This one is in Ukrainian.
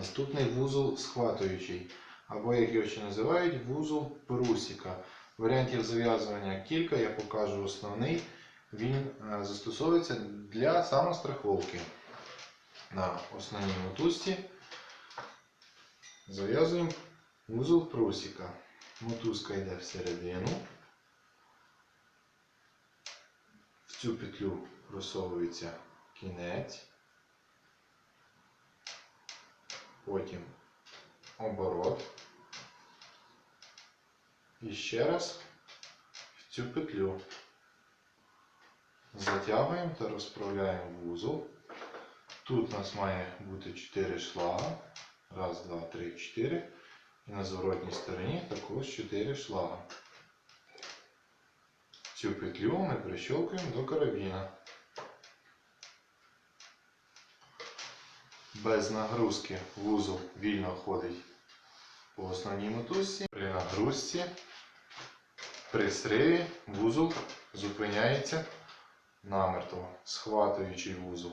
Наступний вузол схватуючий, або як його ще називають, вузол прусіка. Варіантів зав'язування кілька, я покажу основний. Він е, застосовується для самостраховки. На основній мотузці зав'язуємо вузол прусіка. Мотузка йде всередину. В цю петлю просовується кінець. Потім оборот. І ще раз в цю петлю. Затягуємо та розправляємо вузол. Тут у нас має бути 4 шлага. Раз, два, три, чотири. І на зворотній стороні також 4 шлага. Цю петлю ми прищелкуємо до карабіна. Без нагрузки вузол вільно ходить по основній мотузці. При нагрузці, при сриві вузол зупиняється намертво, схватуючий вузол.